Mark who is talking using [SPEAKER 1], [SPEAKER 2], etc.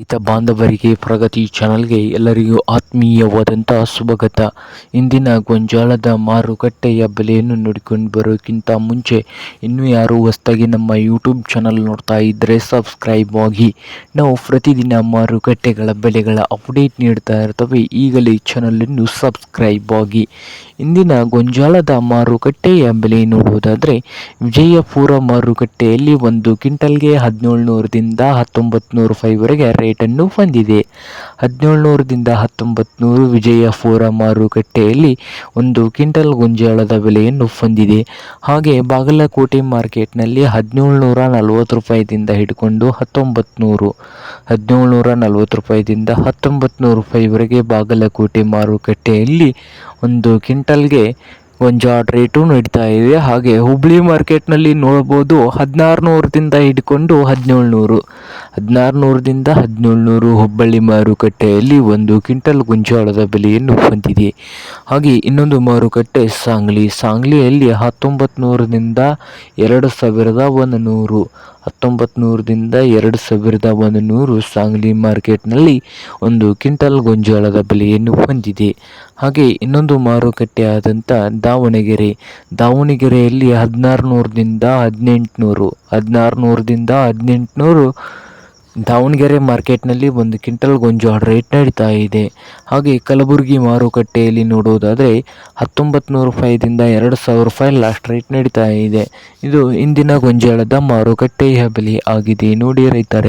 [SPEAKER 1] ರೈತ ಬಾಂಧವರಿಗೆ, ಪ್ರಗತಿ ಚಾನಲ್ಗೆ ಎಲ್ಲರಿಗೂ ಆತ್ಮೀಯವಾದಂತಹ ಸ್ವಾಗತ. ಇಂದಿನ ಗೊಂಜಾಳದ ಮಾರುಕಟ್ಟೆಯ ಬೆಲೆಯನ್ನು ನೋಡಿಕೊಂಡು ಬರೋಕ್ಕಿಂತ ಮುಂಚೆ ಇನ್ನೂ ಯಾರು ಹೊಸದಾಗಿ ನಮ್ಮ ಯೂಟ್ಯೂಬ್ ಚಾನಲ್ ನೋಡ್ತಾ ಇದ್ದರೆ ಸಬ್ಸ್ಕ್ರೈಬ್ ಆಗಿ. ನಾವು ಪ್ರತಿದಿನ ಮಾರುಕಟ್ಟೆಗಳ ಬೆಲೆಗಳ ಅಪ್ಡೇಟ್ ನೀಡ್ತಾ ಇರ್ತವೆ, ಈಗಲೇ ಚಾನಲನ್ನು ಸಬ್ಸ್ಕ್ರೈಬ್ ಆಗಿ. ಇಂದಿನ ಗೊಂಜಾಳದ ಮಾರುಕಟ್ಟೆಯ ಬೆಲೆ ನೋಡುವುದಾದರೆ, ವಿಜಯಪುರ ಮಾರುಕಟ್ಟೆಯಲ್ಲಿ ಒಂದು ಕ್ವಿಂಟಲ್ಗೆ ಹದಿನೇಳುನೂರದಿಂದ ಹತ್ತೊಂಬತ್ತು ನೂರು ರೂಪಾಯಿವರೆಗೆ ರೇಟನ್ನು ಹೊಂದಿದೆ. ಹದಿನೇಳುನೂರದಿಂದ ಹತ್ತೊಂಬತ್ತು ನೂರು ವಿಜಯಪುರ ಮಾರುಕಟ್ಟೆಯಲ್ಲಿ ಒಂದು ಕ್ವಿಂಟಲ್ ಗೊಂಜಾಳದ ಬೆಲೆಯನ್ನು ಹೊಂದಿದೆ. ಹಾಗೆ ಬಾಗಲಕೋಟೆ ಮಾರ್ಕೆಟ್ನಲ್ಲಿ ಹದಿನೇಳುನೂರ ನಲವತ್ತು ರೂಪಾಯಿದಿಂದ ಹಿಡ್ಕೊಂಡು ಹತ್ತೊಂಬತ್ತು ನೂರು ಹದಿನೇಳುನೂರ ನಲವತ್ತು ರೂಪಾಯಿದಿಂದ ಹತ್ತೊಂಬತ್ತು ನೂರು ರೂಪಾಯಿವರೆಗೆ ಬಾಗಲಕೋಟೆ ಮಾರುಕಟ್ಟೆಯಲ್ಲಿ ಒಂದು ಕ್ವಿಂಟಲ್ಗೆ ಗೊಂಜಾಳ ರೇಟು ನಡೀತಾ ಇದೆ. ಹಾಗೆ ಹುಬ್ಳಿ ಮಾರ್ಕೆಟ್ನಲ್ಲಿ ನೋಡ್ಬೋದು ಹದಿನಾರು ನೂರದಿಂದ ಹಿಡ್ಕೊಂಡು ಹದಿನೇಳು ನೂರು ಹದಿನಾರು ನೂರದಿಂದ ಹದಿನೇಳು ನೂರು ಹುಬ್ಬಳ್ಳಿ ಮಾರುಕಟ್ಟೆಯಲ್ಲಿ ಒಂದು ಕ್ವಿಂಟಲ್ ಗೊಂಜಾಳದ ಬೆಲೆಯನ್ನು ಹೊಂದಿದೆ. ಹಾಗೆ ಇನ್ನೊಂದು ಮಾರುಕಟ್ಟೆ ಸಾಂಗ್ಲಿ. ಸಾಂಗ್ಲಿಯಲ್ಲಿ ಹತ್ತೊಂಬತ್ತು ನೂರರಿಂದ ಎರಡು ಸಾವಿರದ ಒಂದು ನೂರು ಹತ್ತೊಂಬತ್ತು ನೂರದಿಂದ ಎರಡು ಸಾವಿರದ ಒಂದು ನೂರು ಸಾಂಗ್ಲಿ ಮಾರ್ಕೆಟ್ನಲ್ಲಿ ಒಂದು ಕ್ವಿಂಟಲ್ ಗೊಂಜಾಳದ ಬೆಲೆಯನ್ನು ಹೊಂದಿದೆ. ಹಾಗೆ ಇನ್ನೊಂದು ಮಾರುಕಟ್ಟೆ ಆದಂಥ ದಾವಣಗೆರೆ. ದಾವಣಗೆರೆಯಲ್ಲಿ ಹದಿನಾರು ನೂರದಿಂದ ಹದಿನೆಂಟುನೂರು ಹದಿನಾರು ನೂರದಿಂದ ಹದಿನೆಂಟುನೂರು ದಾವಣಗೆರೆ ಮಾರ್ಕೆಟ್ನಲ್ಲಿ ಒಂದು ಕ್ವಿಂಟಲ್ ಗೊಂಜಾಳ ರೇಟ್ ನಡೀತಾ ಇದೆ. ಹಾಗೆ ಕಲಬುರಗಿ ಮಾರುಕಟ್ಟೆಯಲ್ಲಿ ನೋಡುವುದಾದರೆ ಹತ್ತೊಂಬತ್ತು ನೂರು ರೂಪಾಯಿದಿಂದ ಎರಡು ಸಾವಿರ ರೂಪಾಯಿ ಲಾಸ್ಟ್ ರೇಟ್ ನಡೀತಾ ಇದೆ. ಇದು ಇಂದಿನ ಗೊಂಜಾಳದ ಮಾರುಕಟ್ಟೆಯ ಬೆಲೆ ಆಗಿದೆ. ನೋಡಿ ರೈತರೆ.